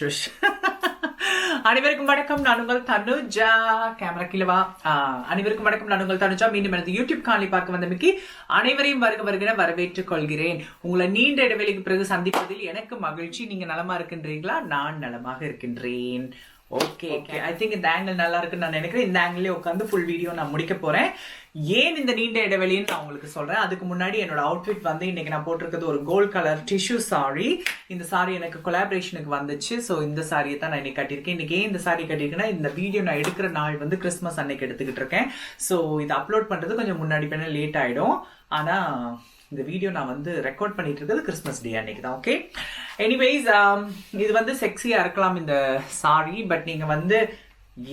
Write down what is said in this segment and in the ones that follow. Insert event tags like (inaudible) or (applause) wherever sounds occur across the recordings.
ஷுஷ் (laughs) அனைவருக்கும் வணக்கம். நான் உங்கள் தனுஜா. கேமரா கிழவா அனைவருக்கும் வணக்கம். நான் உங்கள் தனுஜா. மீண்டும் எனது யூடியூப் காணொலி பார்க்க வந்தமைக்கு அனைவரையும் வருக வருகிற வரவேற்றுக் கொள்கிறேன். உங்களை நீண்ட இடைவெளிக்கு பிறகு சந்திப்பதில் எனக்கு மகிழ்ச்சி. நீங்க நலமா இருக்கின்றீங்களா நான் நலமாக இருக்கின்றேன். ஓகே ஓகே ஐ திங்க் இந்த ஆங்கிள் நல்லா இருக்குன்னு நான் நினைக்கிறேன். இந்த ஆங்கிளே உட்காந்து ஃபுல் வீடியோ நான் முடிக்க போறேன். ஏன் இந்த நீண்ட இடைவெளின்னு நான் உங்களுக்கு சொல்றேன். அதுக்கு முன்னாடி என்னோட அவுட்ஃபிட் வந்து இன்னைக்கு நான் போட்டிருக்கிறது ஒரு கோல்ட் கலர் டிஷ்யூ சாரி இந்த சாரி எனக்கு கொலாபரேஷனுக்கு வந்துச்சு. ஸோ இந்த சாரியை தான் நான் இன்னைக்கு கட்டியிருக்கேன். இன்னைக்கு ஏன் இந்த சாரி கட்டியிருக்கேன்னா இந்த வீடியோ நான் எடுக்கிற நாள் வந்து கிறிஸ்மஸ் அன்னைக்கு எடுத்துக்கிட்டு இருக்கேன் ஸோ இதை அப்லோட் பண்றது கொஞ்சம் முன்னாடி பண்ண லேட் ஆயிடும். ஆனா இந்த வீடியோ நான் வந்து ரெக்கார்ட் பண்ணிட்டு இருக்கிறது கிறிஸ்மஸ் டே அன்னைக்கு தான் ஓகே எனிவேஸ் um, இது வந்து செக்ஸியா இருக்கலாம் இந்த சாரி பட் நீங்க வந்து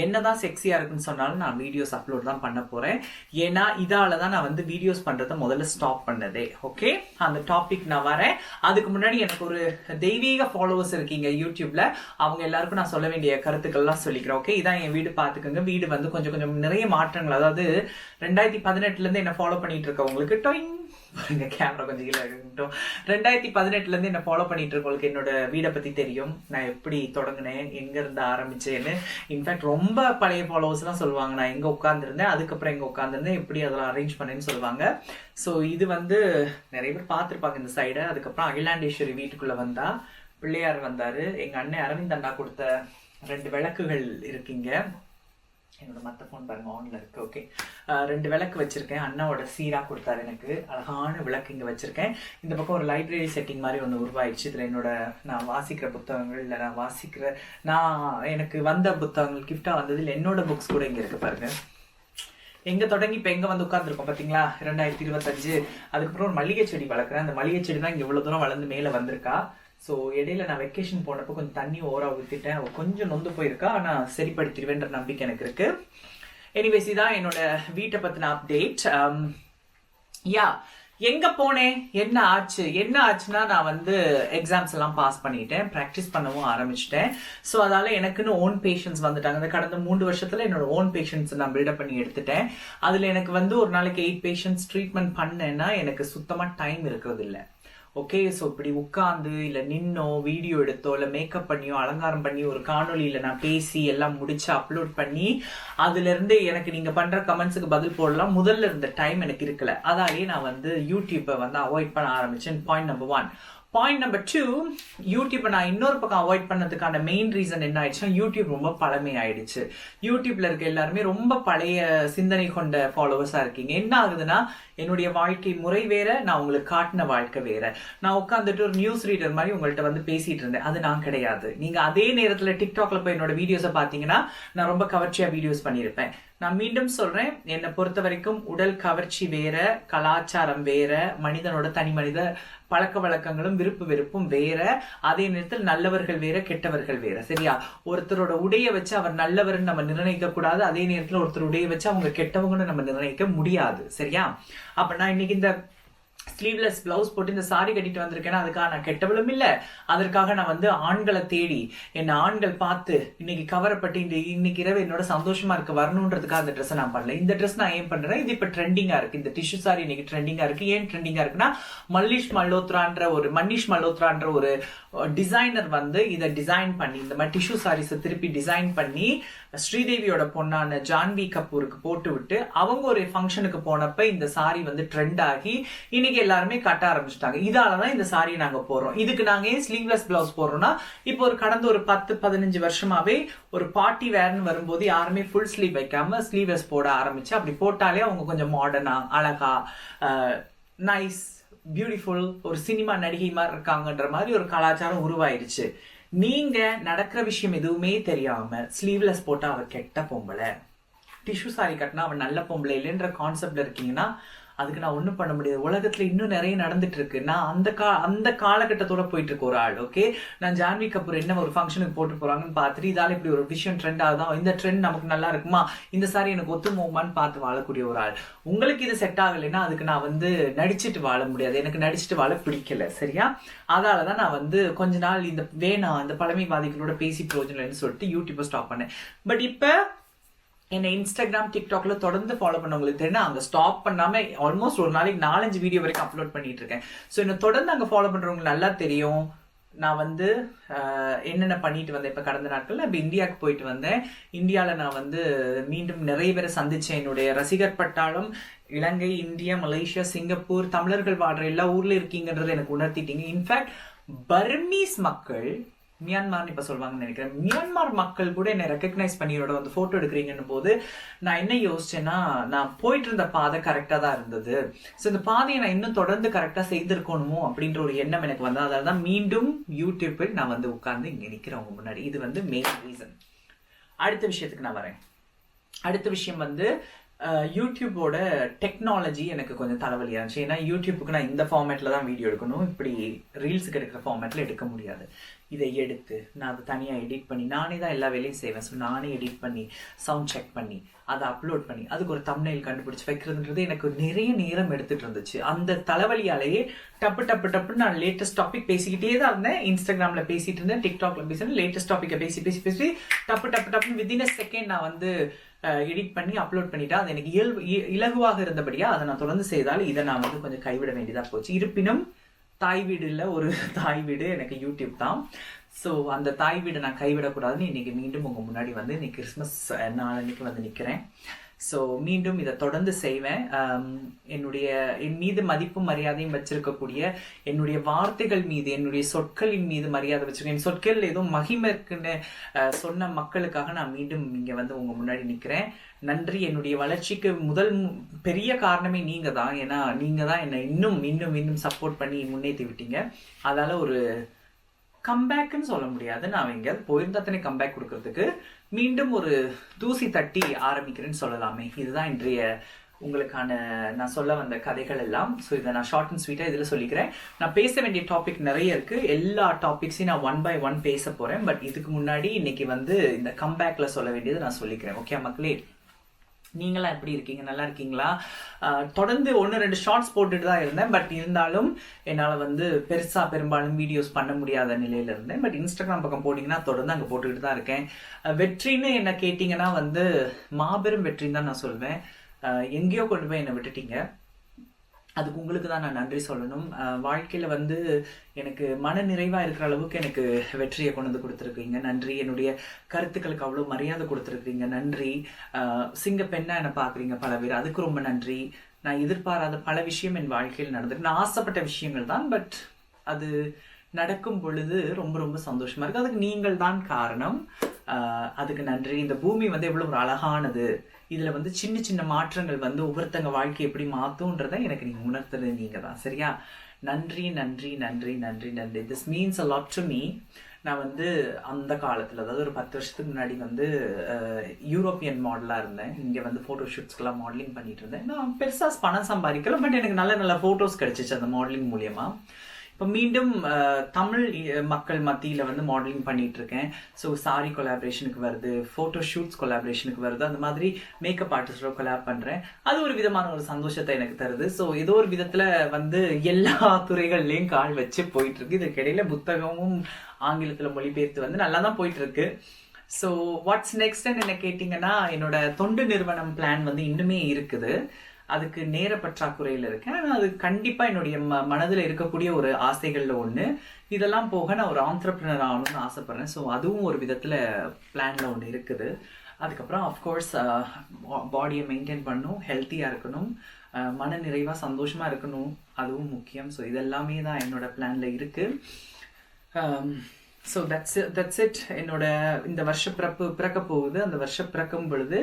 என்னதான் செக்ஸியா இருக்குன்னு சொன்னாலும் நான் வீடியோஸ் அப்லோட் தான் பண்ண போறேன். ஏன்னா இதால தான் நான் வந்து வீடியோஸ் பண்றதை முதல்ல ஸ்டாப் பண்ணதே ஓகே அந்த டாபிக் நான் வரேன். அதுக்கு முன்னாடி எனக்கு ஒரு தெய்வீக ஃபாலோவர்ஸ் இருக்கீங்க யூடியூப்ல அவங்க எல்லாருக்கும் நான் சொல்ல வேண்டிய கருத்துக்கள்லாம் சொல்லிக்கிறேன் ஓகே இதான் என் வீடு பாத்துக்கோங்க வீடு வந்து கொஞ்சம் கொஞ்சம் நிறைய மாற்றங்கள். அதாவது ரெண்டாயிரத்தி பதினெட்டுல இருந்து என்ன ஃபாலோ பண்ணிட்டு இருக்கவங்களுக்கு டொயிங் பாருங்க கேமரா கொஞ்சம் கீழே இருக்கட்டும். ரெண்டாயிரத்தி பதினெட்டுல இருந்து என்ன ஃபாலோ பண்ணிட்டு இருக்கவங்களுக்கு என்னோட வீடை பத்தி தெரியும். நான் எப்படி தொடங்கினேன் எங்க இருந்து ஆரம்பிச்சேன்னு. இன்ஃபேக்ட் ரொம்ப பழைய ஃபாலோவர்ஸ் எல்லாம் சொல்லுவாங்க. நான் எங்க உட்காந்துருந்தேன் அதுக்கப்புறம் எங்க உட்காந்துருந்தேன் எப்படி அதெல்லாம் அரேஞ்ச் பண்ணேன்னு சொல்லுவாங்க. ஸோ இது வந்து நிறைய பேர் பார்த்துருப்பாங்க இந்த சைடை அதுக்கப்புறம் அகிலாண்டேஸ்வரி வீட்டுக்குள்ள வந்தா பிள்ளையார் வந்தாரு. எங்க அண்ணன் அரவிந்த் அண்ணா கொடுத்த ரெண்டு விளக்குகள் இருக்கீங்க. என்னோட மற்ற ஃபோன் பாருங்க ஆன்ல இருக்கு ஓகே ரெண்டு விளக்கு வச்சிருக்கேன். அண்ணாவோட சீராக கொடுத்தாரு எனக்கு. அழகான விளக்கு இங்கே வச்சிருக்கேன். இந்த பக்கம் ஒரு லைப்ரரி செட்டிங் மாதிரி ஒன்று உருவாயிடுச்சு. இதில் என்னோட நான் வாசிக்கிற புத்தகங்கள் இல்லை நான் வாசிக்கிற நான் எனக்கு வந்த புத்தகங்கள் கிஃப்டாக வந்ததில் என்னோட புக்ஸ் கூட இங்கே இருக்கு பாருங்க. எங்கே தொடங்கி இப்போ எங்கே வந்து உட்காந்துருக்கோம் பார்த்தீங்களா ரெண்டாயிரத்தி இருபத்தஞ்சு. அதுக்கப்புறம் ஒரு மல்லிகை செடி வளர்க்குறேன். அந்த மல்லிகை செடி தான் இங்கே இவ்வளோ தூரம் வளர்ந்து மேலே வந்திருக்கா. ஸோ இடையில நான் வெக்கேஷன் போனப்போ கொஞ்சம் தண்ணி ஓரா ஊற்றிட்டேன் கொஞ்சம் நொந்து போயிருக்கா. ஆனால் சரிப்படுத்திடுவேன்ற நம்பிக்கை எனக்கு இருக்கு. எனிவேஸ் இதான் என்னோட வீட்டை பற்றின அப்டேட் யா எங்க போனேன்? என்ன ஆச்சு? என்ன ஆச்சுன்னா நான் வந்து எக்ஸாம்ஸ் எல்லாம் பாஸ் பண்ணிட்டேன். ப்ராக்டிஸ் பண்ணவும் ஆரம்பிச்சிட்டேன். ஸோ அதால எனக்குன்னு ஓன் பேஷன்ஸ் வந்துட்டாங்க. இந்த கடந்த மூன்று வருஷத்துல என்னோட ஓன் பேஷன்ஸ் நான் பில்டப் பண்ணி எடுத்துட்டேன். அதுல எனக்கு வந்து ஒரு நாளைக்கு எயிட் பேஷன்ஸ் ட்ரீட்மெண்ட் பண்ணேன்னா எனக்கு சுத்தமா டைம் இருக்கிறது இல்லை. ஓகே ஸோ இப்படி உட்காந்து இல்லை நின்னோ வீடியோ எடுத்தோ இல்லை மேக்கப் பண்ணியோ அலங்காரம் பண்ணி ஒரு காணொலியில் நான் பேசி எல்லாம் முடிச்சு அப்லோட் பண்ணி அதுலேருந்து எனக்கு நீங்கள் பண்ணுற கமெண்ட்ஸுக்கு பதில் போடலாம். முதல்ல இருந்த டைம் எனக்கு இருக்கல. அதாலேயே நான் வந்து யூடியூப்பை வந்து அவாய்ட் பண்ண ஆரம்பிச்சேன். Point number one point number two யூடியூப்பை நான் இன்னொரு பக்கம் அவாய்ட் பண்ணதுக்கான மெயின் ரீசன் என்ன ஆயிடுச்சுன்னா யூடியூப் ரொம்ப பழமை ஆயிடுச்சு யூடியூப்ல இருக்க எல்லாருமே ரொம்ப பழைய சிந்தனை கொண்ட ஃபாலோவர்ஸா இருக்கீங்க. என்ன ஆகுதுன்னா என்னுடைய வாழ்க்கை முறை வேற நான் உங்களுக்கு காட்டின வாழ்க்கை வேற. நான் உட்காந்துட்டு ஒரு நியூஸ் ரீடர் மாதிரி உங்கள்கிட்ட வந்து பேசிட்டு இருந்தேன். அது நான் கிடையாது. நீங்க அதே நேரத்துல டிக்டாக்ல போய் என்னோட வீடியோஸை பாத்தீங்கன்னா நான் ரொம்ப கவர்ச்சியா வீடியோஸ் பண்ணியிருப்பேன். நான் மீண்டும் சொல்றேன் என்னை பொறுத்த வரைக்கும் உடல் கவர்ச்சி வேற கலாச்சாரம் வேற மனிதனோட தனி மனித பழக்க வழக்கங்களும் விருப்பு வெறுப்பும் வேற அதே நேரத்தில் நல்லவர்கள் வேற கெட்டவர்கள் வேற சரியா? ஒருத்தரோட உடைய வச்சு அவர் நல்லவர்னு நம்ம நிர்ணயிக்க கூடாது அதே நேரத்தில் ஒருத்தர் உடைய வச்சு அவங்க கெட்டவங்கன்னு நம்ம நிர்ணயிக்க முடியாது சரியா? அப்ப நான் இன்னைக்கு இந்த ஸ்லீவ்லெஸ் பிளவுஸ் போட்டு இந்த சாரி கட்டிட்டு வந்திருக்கேன்னா அதுக்காக நான் கெட்டவளும் இல்லை. அதற்காக நான் வந்து ஆண்களை தேடி என்னை ஆண்கள் பார்த்து இன்னைக்கு கவரப்பட்டு இந்த இன்னைக்கு இரவு என்னோட சந்தோஷமா இருக்க வரணுன்றதுக்காக அந்த ட்ரெஸ்ஸை நான் பண்ணல. இந்த ட்ரெஸ் நான் ஏன் பண்றேன் இது இப்ப ட்ரெண்டிங்கா இருக்கு. இந்த டிஷ்யூ சாரி இன்னைக்கு ட்ரெண்டிங்கா இருக்கு. ஏன் ட்ரெண்டிங்கா இருக்குன்னா மல்லிஷ் மல்லோத்ரான்ற ஒரு மன்னிஷ் மல்லோத்ரான்ற ஒரு டிசைனர் வந்து இதை டிசைன் பண்ணி இந்த மாதிரி டிஷ்யூ சாரீஸை திருப்பி டிசைன் பண்ணி ஸ்ரீதேவியோட பொண்ணான ஜான்வி கபூருக்கு போட்டு விட்டு அவங்க ஒரு ஃபங்க்ஷனுக்கு போனப்ப இந்த சாரி வந்து ட்ரெண்ட் ஆகி இன்னைக்கு எல்லாருமே கட்ட ஆரம்பிச்சிட்டாங்க. இதாலதான் இந்த சாரியை நாங்க போடுறோம். இதுக்கு நாங்க ஏன் ஸ்லீவ்லெஸ் பிளவுஸ் போடுறோம்னா இப்போ ஒரு கடந்த ஒரு பத்து பதினஞ்சு வருஷமாவே ஒரு பார்ட்டி வேர்னு வரும்போது யாருமே ஃபுல் ஸ்லீவ் வைக்காம ஸ்லீவ்லெஸ் போட ஆரம்பிச்சு அப்படி போட்டாலே அவங்க கொஞ்சம் மாடர்னா அழகா நைஸ் பியூட்டிஃபுல் ஒரு சினிமா நடிகை மாதிரி இருக்காங்கன்ற மாதிரி ஒரு கலாச்சாரம் உருவாயிருச்சு. நீங்க நடக்கிற விஷயம் எதுவுமே தெரியாம ஸ்லீவ்லெஸ் போட்டா அவ கெட்ட பொம்பளை. டிஷ்யூ சாரி கட்டினா அவன் நல்ல பொம்பளை இல்லைன்ற கான்செப்ட்ல இருக்கீங்கன்னா அதுக்கு நான் ஒன்றும் பண்ண முடியாது. உலகத்தில் இன்னும் நிறைய நடந்துட்டு இருக்கு நான் அந்த கா அந்த காலகட்டத்தோட போயிட்டு இருக்க ஒரு ஆள் ஓகே நான் ஜான்வி கபூர் என்ன ஒரு ஃபங்க்ஷனுக்கு போட்டு போறாங்கன்னு பார்த்துட்டு இதால இப்படி ஒரு விஷயம் ட்ரெண்ட் ஆகுதான் இந்த ட்ரெண்ட் நமக்கு நல்லா இருக்குமா? இந்த சாரி எனக்கு ஒத்துமோமான்னு பார்த்து வாழக்கூடிய ஒரு ஆள். உங்களுக்கு இது செட் ஆகலைன்னா அதுக்கு நான் வந்து நடிச்சிட்டு வாழ முடியாது. எனக்கு நடிச்சிட்டு வாழ பிடிக்கல சரியா? அதால தான் நான் வந்து கொஞ்ச நாள் இந்த வேணாம் இந்த பழமைவாதிகளோட பேசி பிரயோஜனம்னு சொல்லிட்டு யூடியூப்பை ஸ்டாப் பண்ணேன். பட் இப்போ என்னை இன்ஸ்டாகிராம் டிக்டாக்ல தொடர்ந்து ஃபாலோ பண்ணவங்களுக்கு தெரியும் அங்கே ஸ்டாப் பண்ணாம ஆல்மோஸ்ட் ஒரு நாளைக்கு நாலஞ்சு வீடியோ வரைக்கும் அப்லோட் பண்ணிட்டு இருக்கேன். ஸோ என்ன தொடர்ந்து அங்கே ஃபாலோ பண்றவங்களுக்கு நல்லா தெரியும். நான் வந்து என்னென்ன பண்ணிட்டு வந்தேன் இப்போ கடந்த நாட்கள் இப்போ இந்தியாவுக்கு போயிட்டு வந்தேன். இந்தியாவில் நான் வந்து மீண்டும் நிறைய பேரை சந்திச்சேன். என்னுடைய ரசிகர் பட்டாளம் இலங்கை இந்தியா மலேசியா சிங்கப்பூர் தமிழர்கள் வாடுற எல்லா ஊர்ல இருக்கீங்கன்றதை எனக்கு உணர்த்திட்டீங்க. இன்ஃபேக்ட் பர்மீஸ் மக்கள் மியான்மார்னு இப்போ சொல்லுவாங்கன்னு நினைக்கிறேன். மியான்மார் மக்கள் கூட என்னை ரெக்கக்னைஸ் பண்ணி வந்து ஃபோட்டோ எடுக்கிறீங்கன்னு போது நான் என்ன யோசிச்சேன்னா நான் போயிட்டு இருந்த பாதை கரெக்டாக தான் இருந்தது. ஸோ இந்த பாதையை நான் இன்னும் தொடர்ந்து கரெக்டாக செய்திருக்கணுமோ அப்படின்ற ஒரு எண்ணம் எனக்கு வந்து அதனால தான் மீண்டும் யூடியூப்பில் நான் வந்து உட்கார்ந்து இங்கே நிற்கிறவங்க உங்க முன்னாடி. இது வந்து மெயின் ரீசன் அடுத்த விஷயத்துக்கு நான் வரேன். அடுத்த விஷயம் வந்து யூடியூப்போட டெக்னாலஜி எனக்கு கொஞ்சம் தலைவலியாக இருந்துச்சு ஏன்னா யூடியூப்புக்கு நான் இந்த ஃபார்மேட்டில் தான் வீடியோ எடுக்கணும். இப்படி ரீல்ஸுக்கு எடுக்கிற ஃபார்மேட்டில் எடுக்க முடியாது. இதை எடுத்து நான் அதை தனியாக எடிட் பண்ணி நானே தான் எல்லா வேலையும் செய்வேன். ஸோ நானே எடிட் பண்ணி சவுண்ட் செக் பண்ணி அதை அப்லோட் பண்ணி அதுக்கு ஒரு தம்ப்நெயில் கண்டுபிடிச்சி வைக்கிறதுன்றது எனக்கு நிறைய நேரம் எடுத்துட்டு இருந்துச்சு. அந்த தலைவலியாலேயே டப்பு டப்பு டப்புன்னு நான் லேட்டஸ்ட் டாபிக் பேசிக்கிட்டே தான் இருந்தேன். இன்ஸ்டாகிராமில் பேசிகிட்டு இருந்தேன் டிக்டாக்ல பேசினேன் லேட்டஸ்ட் டாப்பிக்கை பேசி பேசி பேசி டப்பு டப்பு டப்புன்னு வித்தின் அ செகண்ட் நான் வந்து எடிட் பண்ணி அப்லோட் பண்ணிட்டா அது எனக்கு இயல்பு இலகுவாக இருந்தபடியா அதை நான் தொடர்ந்து செய்தால் இதை நான் வந்து கொஞ்சம் கைவிட வேண்டியதாக போச்சு. இருப்பினும் தாய் வீடு இல்லை ஒரு (laughs) தாய் வீடு எனக்கு யூடியூப் தான். ஸோ அந்த தாய் வீடை நான் கைவிடக்கூடாதுன்னு இன்னைக்கு மீண்டும் உங்கள் முன்னாடி வந்து இன்னைக்கு கிறிஸ்மஸ் அஹ், நாளன்னைக்கு வந்து நிற்கிறேன் ஸோ மீண்டும் இதை தொடர்ந்து செய்வேன். Um, என்னுடைய என் மீது மதிப்பும் மரியாதையும் வச்சிருக்கக்கூடிய என்னுடைய வார்த்தைகள் மீது என்னுடைய சொற்களின் மீது மரியாதை வச்சிருக்கேன். என் சொற்கள் ஏதோ மகிமை இருக்குன்னு uh, சொன்ன மக்களுக்காக நான் மீண்டும் இங்கே வந்து உங்கள் முன்னாடி நிற்கிறேன் நன்றி. என்னுடைய வளர்ச்சிக்கு முதல் பெரிய காரணமே நீங்கள் தான். ஏன்னா நீங்கள் தான் என்னை இன்னும் இன்னும் இன்னும் சப்போர்ட் பண்ணி முன்னேற்றி விட்டீங்க. அதால் ஒரு கம்பேக்குன்னு சொல்ல முடியாது. நான் எங்கேயாவது போயிருந்தா தானே கம்பேக் கொடுக்கறதுக்கு மீண்டும் ஒரு தூசி தட்டி ஆரம்பிக்கிறேன்னு சொல்லலாமே. இதுதான் இன்றைய உங்களுக்கான நான் சொல்ல வந்த கதைகள் எல்லாம். ஸோ இதை நான் ஷார்ட் அண்ட் ஸ்வீட்டாக இதில் சொல்லிக்கிறேன். நான் பேச வேண்டிய டாபிக் நிறைய இருக்குது எல்லா டாபிக்ஸையும் நான் ஒன் பை ஒன் பேச போகிறேன் பட் இதுக்கு முன்னாடி இன்னைக்கு வந்து இந்த கம்பேக்கில் சொல்ல வேண்டியது நான் சொல்லிக்கிறேன். ஓகே மக்களே? நீங்களாம் எப்படி இருக்கீங்க? நல்லா இருக்கீங்களா? தொடர்ந்து ஒன்று ரெண்டு ஷார்ட்ஸ் போட்டுட்டு தான் இருந்தேன். பட் இருந்தாலும் என்னால் வந்து பெருசாக பெரும்பாலும் வீடியோஸ் பண்ண முடியாத நிலையில் இருந்தேன். பட் இன்ஸ்டாகிராம் பக்கம் போட்டிங்கன்னா தொடர்ந்து அங்கே போட்டுக்கிட்டு தான் இருக்கேன். வெற்றின்னு என்ன கேட்டிங்கன்னா வந்து மாபெரும் வெற்றின்னு தான் நான் சொல்வேன். எங்கேயோ கொண்டு போய் என்னை விட்டுட்டீங்க. அதுக்கு உங்களுக்கு தான் நான் நன்றி சொல்லணும். வாழ்க்கையில் வந்து எனக்கு மன நிறைவாக இருக்கிற அளவுக்கு எனக்கு வெற்றியை கொண்டு வந்து கொடுத்துருக்கீங்க. நன்றி. என்னுடைய கருத்துக்களுக்கு அவ்வளோ மரியாதை கொடுத்துருக்கீங்க. நன்றி. சிங்க பெண்ணாக என்னை பார்க்குறீங்க பல பேர். அதுக்கு ரொம்ப நன்றி. நான் எதிர்பாராத பல விஷயம் என் வாழ்க்கையில் நடந்திருக்கு. நான் ஆசைப்பட்ட விஷயங்கள் தான் பட் அது நடக்கும் பொழுது ரொம்ப ரொம்ப சந்தோஷமா இருக்கு. அதுக்கு நீங்கள் தான் காரணம். அதுக்கு நன்றி. இந்த பூமி வந்து எவ்வளோ ஒரு அழகானது. இதில் வந்து சின்ன சின்ன மாற்றங்கள் வந்து ஒவ்வொருத்தங்க வாழ்க்கை எப்படி மாத்தும்ன்றதை எனக்கு நீங்கள் உணர்த்துறது நீங்கள் தான் சரியா? நன்றி நன்றி நன்றி நன்றி நன்றி. This means a lot to me நான் வந்து அந்த காலத்தில் அதாவது ஒரு பத்து வருஷத்துக்கு முன்னாடி வந்து யூரோப்பியன் மாடலாக இருந்தேன். இங்கே வந்து ஃபோட்டோ ஷூட்ஸ்க்கெலாம் மாடலிங் பண்ணிட்டு இருந்தேன். நான் பெருசா பணம் சம்பாதிக்கல பட் எனக்கு நல்ல நல்ல ஃபோட்டோஸ் கிடச்சிச்சு அந்த மாடலிங் மூலியமாக இப்போ மீண்டும் தமிழ் மக்கள் மத்தியில் வந்து மாடலிங் பண்ணிட்டு இருக்கேன் ஸோ சாரி கொலாபரேஷனுக்கு வருது ஃபோட்டோ ஷூட்ஸ் கொலாபரேஷனுக்கு வருது. அந்த மாதிரி மேக்கப் ஆர்டிஸ்டோட கொலாப் பண்ணுறேன் அது ஒரு விதமான ஒரு சந்தோஷத்தை எனக்கு தருது. ஸோ ஏதோ ஒரு விதத்தில் வந்து எல்லா துறைகள்லையும் கால் வச்சு போயிட்டு இருக்கு இதுக்கு புத்தகமும் ஆங்கிலத்தில் மொழிபெயர்த்து வந்து நல்லா தான் போயிட்டு இருக்கு ஸோ வாட்ஸ் நெக்ஸ்ட்னு என்ன கேட்டிங்கன்னா என்னோட தொண்டு நிறுவனம் பிளான் வந்து இன்னுமே இருக்குது. அதுக்கு நேர பற்றாக்குறையில் இருக்கேன். ஆனால் அது கண்டிப்பாக என்னுடைய ம மனதில் இருக்கக்கூடிய ஒரு ஆசைகளில் ஒன்று இதெல்லாம் போக நான் ஒரு ஆண்டர்பிரினர் ஆகணும்னு ஆசைப்பட்றேன். ஸோ அதுவும் ஒரு விதத்தில் பிளானில் ஒன்று இருக்குது. அதுக்கப்புறம் அஃப்கோர்ஸ் பாடியை மெயின்டைன் பண்ணணும் ஹெல்த்தியாக இருக்கணும். மன நிறைவாக சந்தோஷமாக இருக்கணும். அதுவும் முக்கியம். ஸோ இதெல்லாமே தான் என்னோட பிளானில் இருக்குது ஸோ தட்ஸ் தட்ஸ் இட் என்னோட இந்த வருஷ பிறப்பு பிறக்க போகுது. அந்த வருஷம் பிறக்கும் பொழுது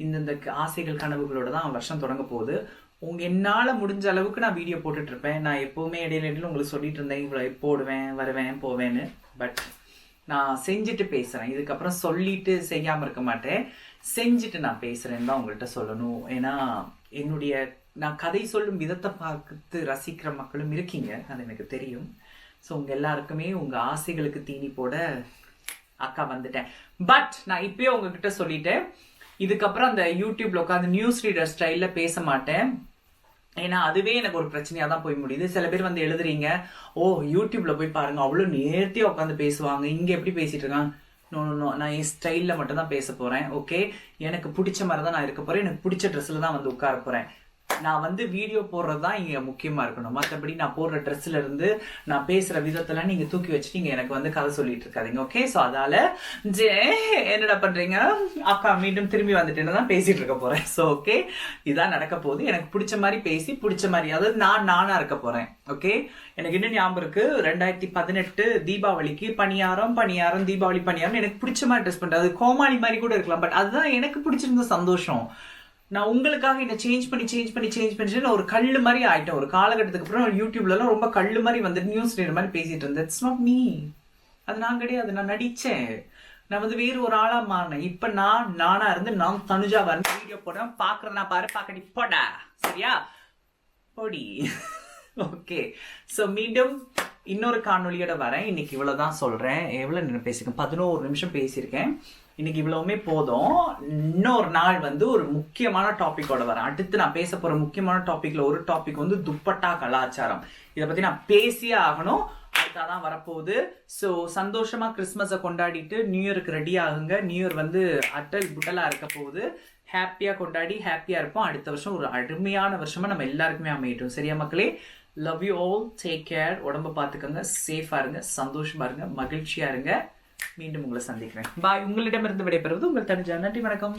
இந்தந்த க- ஆசைகள் கனவுகளோட தான் வருஷம் தொடங்க போகுது. உங்க என்னால முடிஞ்ச அளவுக்கு நான் வீடியோ போட்டுட்டு இருப்பேன் நான் எப்பவுமே இடையில இடையில உங்களுக்கு சொல்லிட்டு இருந்தேன் இவ்வளவு போடுவேன் வருவேன் போவேன்னு. பட் நான் செஞ்சுட்டு பேசுறேன். இதுக்கப்புறம் சொல்லிட்டு செய்யாம இருக்க மாட்டேன். செஞ்சுட்டு நான் பேசுறேன்னு தான் உங்கள்கிட்ட சொல்லணும். ஏன்னா என்னுடைய நான் கதை சொல்லும் விதத்தை பார்த்து ரசிக்கிற மக்களும் இருக்கீங்க. அது எனக்கு தெரியும். ஸோ உங்க எல்லாருக்குமே உங்க ஆசைகளுக்கு தீனி போட அக்கா வந்துட்டேன். பட் நான் இப்பயே உங்ககிட்ட சொல்லிட்டேன். இதுக்கப்புறம் அந்த யூடியூப்ல உட்காந்து நியூஸ் ரீடர் ஸ்டைல்ல பேச மாட்டேன். ஏன்னா அதுவே எனக்கு ஒரு பிரச்சனையா தான் போய் முடியுது. சில பேர் வந்து எழுதுறீங்க ஓ யூடியூப்ல போய் பாருங்க அவ்வளவு நேர்த்தியா உட்காந்து பேசுவாங்க. இங்க எப்படி பேசிட்டு இருக்காங்க நோ நோ நான் என் ஸ்டைல்ல மட்டும் தான் பேச போறேன். ஓகே எனக்கு பிடிச்ச மாதிரி தான் நான் இருக்க போறேன். எனக்கு பிடிச்ச ட்ரெஸ்ல தான் வந்து உட்கார போறேன். நான் வந்து வீடியோ போடுறது தான் இங்கே முக்கியமாக இருக்கணும். மற்றபடி நான் போடுற ட்ரெஸ்ல இருந்து நான் பேசுகிற விதத்தெல்லாம் நீங்கள் தூக்கி வச்சு நீங்கள் எனக்கு வந்து கதை சொல்லிட்டு இருக்காதீங்க ஓகே ஸோ அதால் ஜே என்னடா பண்ணுறீங்க அக்கா மீண்டும் திரும்பி வந்துட்டேன்னு தான் பேசிகிட்டு இருக்க போகிறேன் ஸோ ஓகே இதான் நடக்க போகுது. எனக்கு பிடிச்ச மாதிரி பேசி பிடிச்ச மாதிரி அதாவது நான் நானாக இருக்க போகிறேன் ஓகே எனக்கு இன்னும் ஞாபகம் இருக்கு? ரெண்டாயிரத்தி பதினெட்டு தீபாவளிக்கு பணியாரம் பணியாரம் தீபாவளி பணியாரம் எனக்கு பிடிச்ச மாதிரி ட்ரெஸ் பண்ணுறது அது கோமாளி மாதிரி கூட இருக்கலாம் பட் அதுதான் எனக்கு பிடிச்சிருந்த சந்தோஷம். நான் உங்களுக்காக என்ன சேஞ்ச் பண்ணி சேஞ்ச் பண்ணி சேஞ்ச் பண்ணி நான் ஒரு கல் மாதிரி ஆயிட்டேன். ஒரு காலகட்டத்துக்கு அப்புறம் யூடியூப்லலாம் ரொம்ப கல் மாதிரி வந்து நியூஸ் ரீடர் மாதிரி பேசிட்டு இருந்தேன். இட்ஸ் நாட் மீ அது நான் கிடையாது. நான் நடிச்சேன் நான் வந்து வேறு ஒரு ஆளா மாறினேன். இப்ப நான் நானா இருந்து நான் தனுஜா வரேன் வீடியோ போடுறேன். பாக்குறேன். பாரு பாக்கடி போடா. சரியா? பொடி. ஓகே ஸோ மீண்டும் இன்னொரு காணொலியோட வரேன். இன்னைக்கு இவ்வளவுதான் சொல்றேன். எவ்வளவு நிமிஷம் பேசியிருக்கேன்? பதினோரு நிமிஷம் பேசியிருக்கேன். இன்னைக்கு இவ்வளவுமே போதும். இன்னொரு நாள் வந்து ஒரு முக்கியமான டாபிக்கோட வரேன். அடுத்து நான் பேச போற முக்கியமான டாபிக்ல ஒரு டாபிக் வந்து துப்பட்டா கலாச்சாரம். இதை பத்தி நான் பேசியே ஆகணும். அடுத்தாதான் வரப்போகுது. ஸோ சந்தோஷமா கிறிஸ்மஸை கொண்டாடிட்டு நியூ இயருக்கு ரெடி ஆகுங்க. நியூ இயர் வந்து அட்டல் புட்டலா இருக்க போகுது. ஹாப்பியா கொண்டாடி ஹாப்பியா இருப்போம். அடுத்த வருஷம் ஒரு அருமையான வருஷமா நம்ம எல்லாருக்குமே அமையட்டும். சரியா மக்களே? Love you all take care உடம்ப பார்த்துக்கோங்க. சேஃபா இருங்க. சந்தோஷமா இருங்க. மகிழ்ச்சியா இருங்க. மீண்டும் உங்களை சந்திக்கிறேன். பாய் உங்களிடமிருந்து விடைபெறுவது உங்கள் தனி நன்றி வணக்கம்.